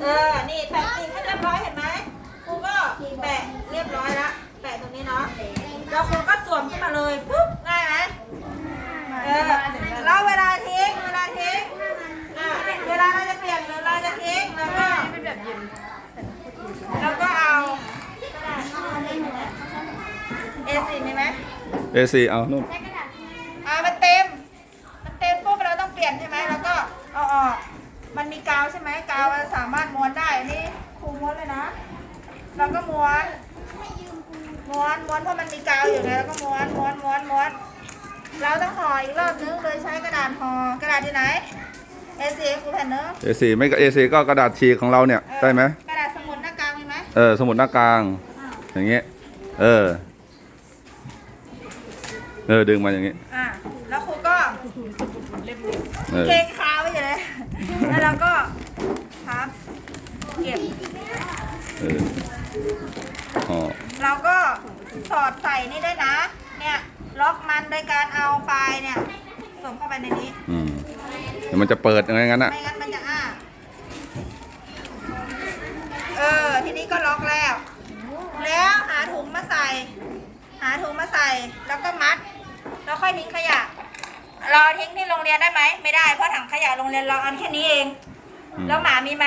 เออ นี่แปะกิ่งให้เรียบร้อยเห็นไหมครูก็แปะเรียบร้อยละ แปะตรงนี้เนาะ แล้วครูก็สวมขึ้นมาเลยปุ๊บง่ายไหมเออแล้วเวลาทิ้งเวลาทิ้งอะเวลาเราจะเปลี่ยนหรือเราจะทิ้งแล้วก็แล้วก็เอาเอซีมีไหมเอซีเอานู่นอ่ามันเต็ม มันเต็มปุ๊บเราต้องเปลี่ยนใช่ไหมแล้วก็เอาออกมันมีกาวใช่ไหมกาวมันสามารถม้วนได้นี่ครูม้วนเลยนะ เราก็ม้วนม้วนม้วนเพราะมันมีกาวอยู่ไงแล้วก็ม้วนม้วนม้วนม้วน เราต้องห่ออีกรอบนึงโดยใช้กระดาษห่อกระดาษที่ไหนเอซีครูแผ่นเนอะเอซีไม่ก็เอซีก็กระดาษฉีกของเราเนี่ยเออได้ไหมกระดาษสมุดหน้ากลางมีไหมเออสมุดหน้ากลาง อย่างเงี้ยเออเออดึงมาอย่างงี้ อ่าแล้วครูก็เออเกงขาไว้เลยแล้วเราก็ เอออ๋อเราก็สอดใส่นี่ด้วยนะ เนี่ยล็อกมันโดยการเอาปลายเนี่ยสวมเข้าไปในนี้ อืมเดี๋ยวมันจะเปิดยังไงงั้นอะไม่งั้นมันจะอ้าเออ ทีนี้ก็ล็อกแล้ว แล้วหาถุงมาใส่ หาถุงมาใส่ แล้วก็มัด แล้วค่อยทิ้งขยะ เราทิ้งที่โรงเรียนได้ไหม ไม่ได้ เพราะถังขยะโรงเรียนเราอันแค่นี้เองอืมแล้วหมามีไหม